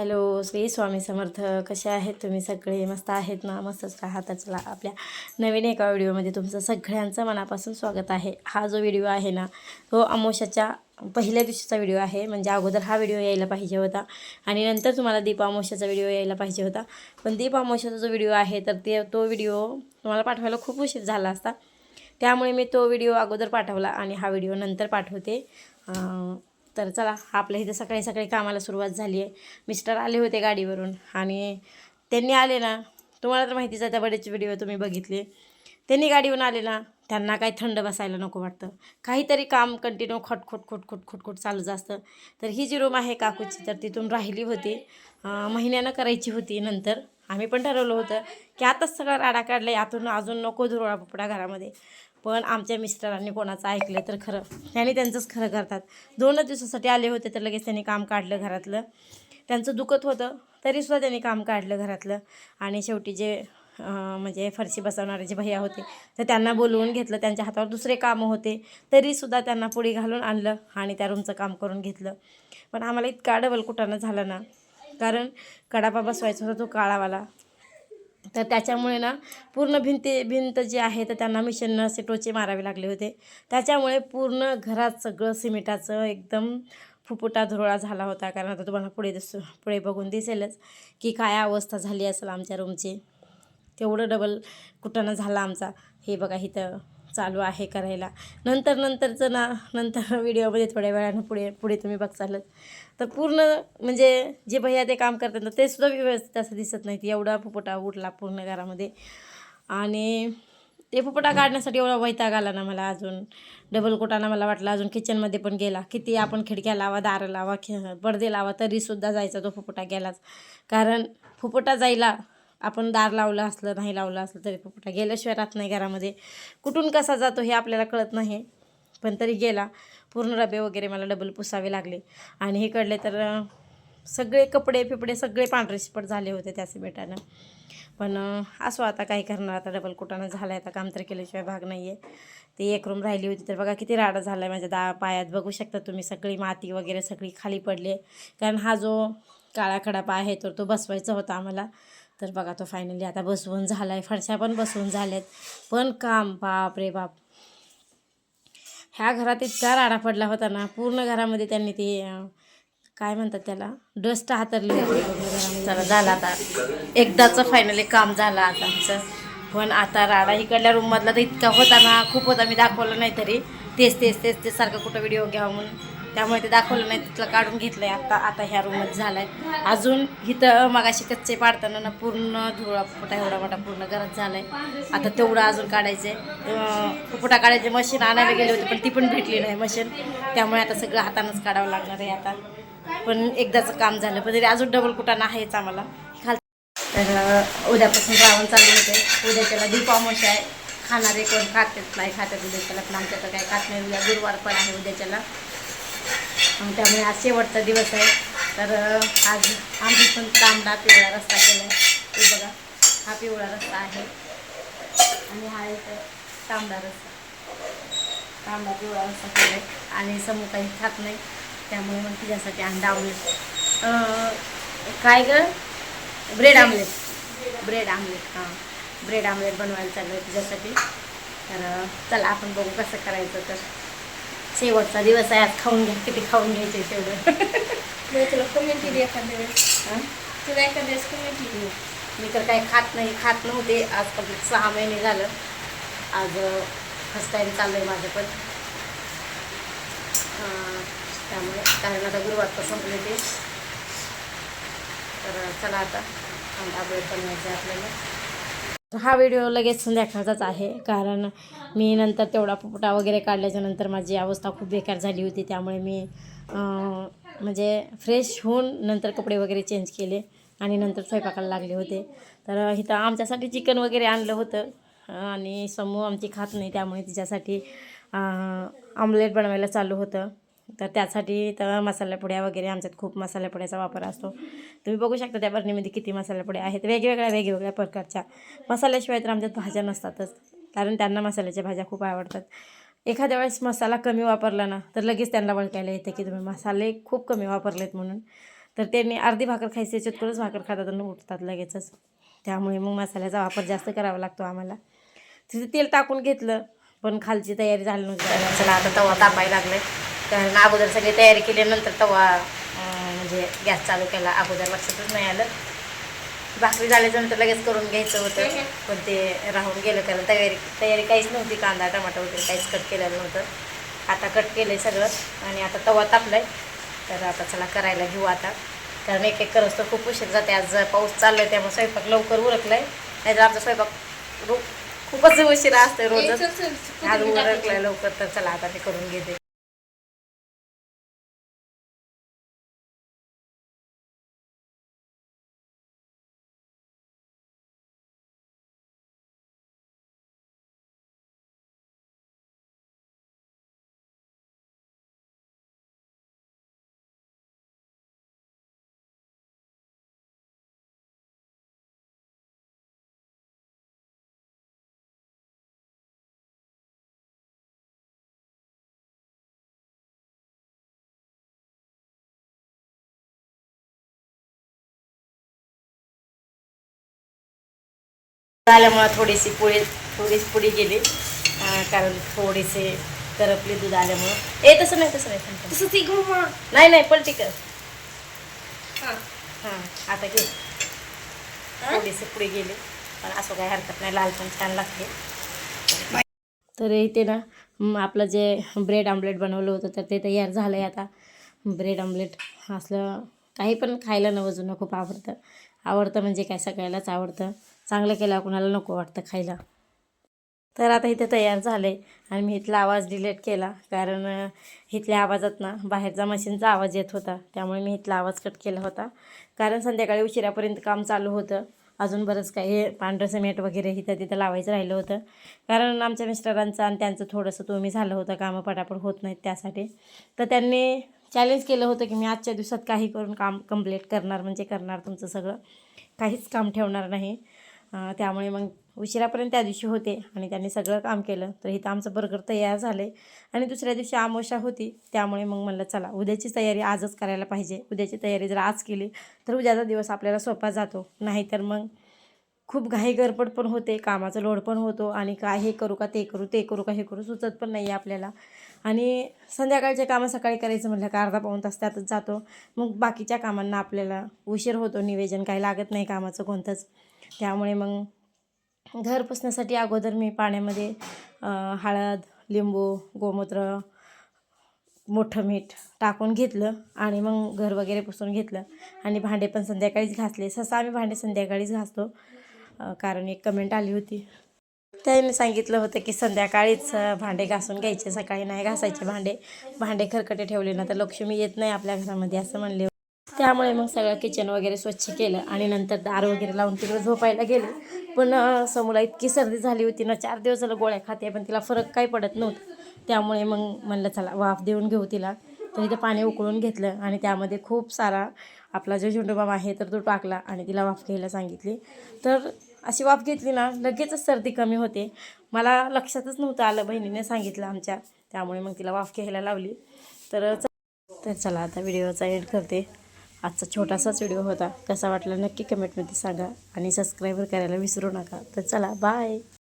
Hello Shri Swami Samarth. कसे आहेत तुम्ही सगळे? मस्त आहेत ना? मस्तच राहता चला आपल्या नवीन एका व्हिडिओमध्ये तुमचं सगळ्यांचं मनापासून स्वागत आहे. हा जो व्हिडिओ आहे ना तो अमोशाच्या पहिल्या दिवशीचा व्हिडिओ आहे. म्हणजे अगोदर हा व्हिडिओ यायला पाहिजे होता आणि नंतर तुम्हाला दीप अमोशाचा व्हिडिओ यायला पाहिजे होता. पण दीप अमोशाचा जो व्हिडिओ आहे तर ते तो व्हिडिओ तुम्हाला पाठवायला खूप उशीर झाला असता. त्यामुळे मी तो व्हिडिओ अगोदर पाठवला आणि हा व्हिडिओ नंतर पाठवते. तर चला आपल्या इथे सकाळी सकाळी कामाला सुरुवात झाली आहे. मिस्टर आले होते गाडीवरून आणि त्यांनी आले ना. तुम्हाला तर माहितीच आहे त्या बरेच व्हिडिओ तुम्ही बघितले. त्यांनी गाडीवरून आले ना त्यांना काही थंड बसायला नको वाटतं. काहीतरी काम कंटिन्यू खट खोट खोट चालूच असतं. तर ही जी रूम आहे काकूची तर तिथून राहिली होती. महिन्यानं करायची होती नंतर. आम्ही पण ठरवलं होतं की आताच सगळा राडा काढला यातून अजून नको धुरळा पोपडा घरामध्ये. पण आमच्या मिस्टरांनी कोणाचं ऐकलं तर खरं. त्यांनी त्यांचंच खरं करतात. दोनच दिवसासाठी आले होते तर लगेच त्यांनी काम काढलं घरातलं. त्यांचं दुखत होतं तरीसुद्धा त्यांनी काम काढलं घरातलं. आणि शेवटी जे म्हणजे फरशी बसवणारे जे भैया होते तर त्यांना बोलवून घेतलं. त्यांच्या हातावर दुसरे कामं होते तरीसुद्धा त्यांना पुढे घालून आणलं आणि त्या रूमचं काम करून घेतलं. पण आम्हाला इतका डबल कुटाणं झालं ना. कारण कडापा बसवायचा होता तो काळावाला. तर त्याच्यामुळे ना पूर्ण भिंती भिंत जी आहे तर त्यांना मिशननं असे टोचे मारावे लागले होते. त्याच्यामुळे पूर्ण घरात सगळं सिमेंटाचं एकदम फुफुटा धुरळा झाला होता. कारण आता तुम्हाला पुढे दिसू पुढे बघून दिसेलच की काय अवस्था झाली असेल आमच्या रूमची तेवढं डबल कुठं झाला आमचा. हे बघा इथं चालू आहे करायला. नंतर नंतरचं ना नंतर व्हिडिओमध्ये थोड्या वेळानं पुढे पुढे तुम्ही बघचालच तर पूर्ण म्हणजे जे भैया ते काम करतात ना ते सुद्धा व्यवस्थित असं दिसत नाहीत. एवढा फुफुटा उठला पूर्ण घरामध्ये. आणि ते फुपटा काढण्यासाठी एवढा वैताग आला ना मला अजून. डबल कोटाना मला वाटलं अजून किचनमध्ये पण गेला. किती आपण खिडक्या लावा दारं लावा खे पडदे लावा तरीसुद्धा जायचा तो फुपटा गेलाच. कारण फुपटा जायला आपण दार लावलं असलं नाही लावलं असलं तरी पोपटा गेल्याशिवाय राहत नाही घरामध्ये. कुठून कसा जातो हे आपल्याला कळत नाही. पण तरी गेला. पूर्ण डबे वगैरे मला डबल पुसावे लागले. आणि हे कळले तर सगळे कपडे फिपडे सगळे पांढरे शिपट झाले होते त्या सिमेंटानं. पण असो आता काय करणार? आता डबल कुटानं झालं आहे आता काम तर केल्याशिवाय भाग नाही आहे ते एक रूम राहिली होती तर बघा किती राडा झाला आहे माझ्या दा पायात. बघू शकता तुम्ही सगळी माती वगैरे सगळी खाली पडली कारण हा जो काळा खडापा आहे तर तो बसवायचा होता आम्हाला. तर बघा तो फायनली आता बसवून झाला आहे फरशा पण बसवून झाल्यात. पण काम बाप रे बाप. ह्या घरात इतका राडा पडला होता ना पूर्ण घरामध्ये त्यांनी ते काय म्हणतात त्याला डस्ट हातरले झाला चला आता. एकदाचं फायनली काम झालं आता आमचं. पण आता राडा इकडल्या रूममधला तर इतका होता ना खूप होता. मी दाखवलं नाही तरी तेच तेच तेच ते सारखं कुठं व्हिडिओ घ्यावा म्हणून. त्यामुळे ते दाखवलं नाही तिथलं काढून घेतलं आहे आता आता ह्या रूममध्ये झालं आहे अजून इथं मगाशी कच्चे पाडताना ना पूर्ण धुळा फुटा एवढा मोठा पूर्ण घरात झाला आहे आता तेवढं अजून काढायचं आहे फुटा काढायचे मशीन आणायला गेले होते पण ती पण भेटली नाही मशीन त्यामुळे आता सगळं हातानंच काढावं लागणार आहे आता. पण एकदाचं काम झालं पण तरी अजून डबल कुटाणा आहेच आम्हाला. खाल तर उद्यापासून रावण चालू होते उद्याच्याला दीपामोश आहे. खाणारे कोण खातात नाही खातात उद्याच्याला पण आमच्या तर काही खात नाही. उद्या गुरुवार पण आहे उद्याच्याला. त्यामुळे आज शेवटचा दिवस आहे. तर आज आम्ही पण तांबडा पिवळा रस्ता केला आहे ते बघा हा पिवळा रस्ता आहे. आणि हा एक तांबडा रस्ता. तांबडा पिवळा रस्ता केला आहे आणि समोर काही खात नाही. त्यामुळे मग तिच्यासाठी अंडा आमलेट काय ग? ब्रेड आमलेट ब्रेड आमलेट हां. ब्रेड आमलेट बनवायला चाललं आहे तिच्यासाठी. तर चला आपण बघू कसं करायचं तर. शेवटचा दिवस आहे आज खाऊन घ्या किती खाऊन घ्यायचे तेवढं. मी तुला कमेंट केली एखाद्या वेळेस. हं? तुला एखाद्या वेळेस कमेंट केली मी तर काही खात नाही खात नव्हते. आज कंप्लीट सहा महिने झालं. आज फर्स्ट टाईम चाललं आहे माझं पण. त्यामुळे कारण आता गुरुवारचं संपले ते. तर चला आता बनवायचं आहे आपल्याला. हा व्हिडिओ लगेच संध्याकाळचाच आहे. कारण मी नंतर तेवढा पुपटा वगैरे काढल्याच्यानंतर माझी अवस्था खूप बेकार झाली होती. त्यामुळे मी म्हणजे फ्रेश होऊन नंतर कपडे वगैरे चेंज केले आणि नंतर स्वयंपाकाला लागले होते. तर इथं आमच्यासाठी चिकन वगैरे आणलं होतं. आणि समूह आमची खात नाही त्यामुळे तिच्यासाठी आमलेट बनवायला चालू होतं. तर त्यासाठी तर मसाल्यापुड्या वगैरे आमच्यात खूप मसाल्यापुड्याचा वापर असतो. तुम्ही बघू शकता त्या बरणीमध्ये किती मसाला आहेत. वेगवेगळ्या वेगवेगळ्या प्रकारच्या. मसाल्याशिवाय तर आमच्यात भाज्या नसतातच. कारण त्यांना मसाल्याच्या भाज्या खूप आवडतात. एखाद्या वेळेस मसाला कमी वापरला ना तर लगेच त्यांना वळकायला येतं की तुम्ही मसाले खूप कमी वापरलेत म्हणून. तर त्यांनी अर्धी भाकर खायची याच्यातूनच भाकर खातात आणि उठतात लगेचच. त्यामुळे मग मसाल्याचा वापर जास्त करावा लागतो आम्हाला. तिथे तेल टाकून घेतलं पण खालची तयारी झाली नव्हती. चला आता तवा तापायला लागले कारण अगोदर सगळी तयारी केल्यानंतर तवा म्हणजे गॅस चालू केला. अगोदर लक्षातच नाही आलं. भाकरी झाल्याच्यानंतर लगेच करून घ्यायचं होतं. पण ते राहून गेलं कारण तयारी तयारी काहीच नव्हती. कांदा टमाटा वगैरे काहीच कट केलेलं नव्हतं. आता कट केलं आहे सगळं आणि आता तवा तापलाय. तर आता चला करायला घेऊ आता. कारण एक एक करत तर खूप उशीर जाते. आज पाऊस चाललाय त्यामुळे स्वयंपाक लवकर उरकलाय. नाहीतर आमचा स्वयंपाक रो खूपच उशिरा असतोय रोजच. आज उरकलाय लवकर. तर चला आता ते करून घेते. आल्यामुळं थोडीशी पुढे थोडीशी पुढे गेली कारण थोडीसे करपले दूध आल्यामुळं. ए तसं नाही तसं नाही. तसं ती नाही नाही पलटी कर. हा. हां आता घे. थोडीशी पुढे गेली पण असं काही हरकत नाही लाल पण छान लागते. तर इथे ना आपलं जे ब्रेड आमलेट बनवलं होतं तर ते तयार झालं आहे आता. ब्रेड आमलेट असलं काही पण खायला नवं जुनं खूप आवडतं. आवडतं म्हणजे काय? सगळ्यालाच आवडतं. चांगलं केलं कुणाला नको वाटतं खायला. तर आता इथे तयार झाले आणि मी इथला आवाज डिलीट केला. कारण इथल्या आवाजात ना बाहेरचा मशीनचा आवाज येत होता. त्यामुळे मी इथला आवाज कट केला होता. कारण संध्याकाळी उशिरापर्यंत काम चालू होतं. अजून बरंच काही पांढरं सिमेंट वगैरे इथं तिथं लावायचं राहिलं होतं. कारण आमच्या मिस्टरांचं आणि त्यांचं थोडंसं तुम्ही झालं होतं कामं पटापट होत नाहीत त्यासाठी. तर त्यांनी चॅलेंज केलं होतं की मी आजच्या दिवसात काही करून काम कंप्लीट करणार म्हणजे करणार तुमचं सगळं. काहीच काम ठेवणार नाही. त्यामुळे मग उशिरापर्यंत त्या दिवशी होते आणि त्यांनी सगळं काम केलं. तर इथं आमचं बर्गर तयार झाले आणि दुसऱ्या दिवशी आमोशा होती. त्यामुळे मग म्हणलं चला उद्याची तयारी आजच करायला पाहिजे. उद्याची तयारी जर आज केली तर उद्याचा दिवस आपल्याला सोपा जातो. नाहीतर मग खूप घाई गरपड पण होते कामाचा लोड पण होतो आणि काय हे करू का ते करू ते करू का हे करू सुचत पण नाही आपल्याला. आणि संध्याकाळचे कामं सकाळी करायचं म्हटलं का अर्धा पाऊण तास त्यातच जातो. मग बाकीच्या कामांना आपल्याला उशीर होतो. निवेदन काही लागत नाही कामाचं कोणतंच. त्यामुळे मग घर पुसण्यासाठी अगोदर मी पाण्यामध्ये हळद लिंबू गोमूत्र मोठं मीठ टाकून घेतलं आणि मग घर वगैरे पुसून घेतलं. आणि भांडे पण संध्याकाळीच घासले. सहसा आम्ही भांडे संध्याकाळीच घासतो कारण एक कमेंट आली होती. त्याने सांगितलं होतं की संध्याकाळीच भांडे घासून घ्यायचे. सकाळी नाही घासायचे भांडे. भांडे खरकटे ठेवले ना तर लक्ष्मी येत नाही आपल्या घरामध्ये असं म्हणले त्यामुळे मग सगळं किचन वगैरे स्वच्छ केलं आणि नंतर दार वगैरे लावून तिकडे झोपायला गेले. पण अं, समूला इतकी सर्दी झाली होती ना चार दिवस झालं गोळ्या खाते पण तिला फरक काही पडत नव्हतं. त्यामुळे मग म्हणलं चला वाफ देऊन घेऊ तिला. तर इथं पाणी उकळून घेतलं आणि त्यामध्ये खूप सारा आपला जो झेंडूबाम आहे तर तो टाकला आणि तिला वाफ घ्यायला सांगितली. तर अशी वाफ घेतली ना लगेचच सर्दी कमी होते. मला लक्षातच नव्हतं आलं बहिणीने सांगितलं आमच्या. त्यामुळे मग तिला वाफ घ्यायला लावली. तर तर चला आता व्हिडिओचा एंड करते. आजचा छोटासाच व्हिडिओ होता. कसा वाटला नक्की कमेंटमध्ये सांगा आणि सबस्क्राईबर करायला विसरू नका. तर चला बाय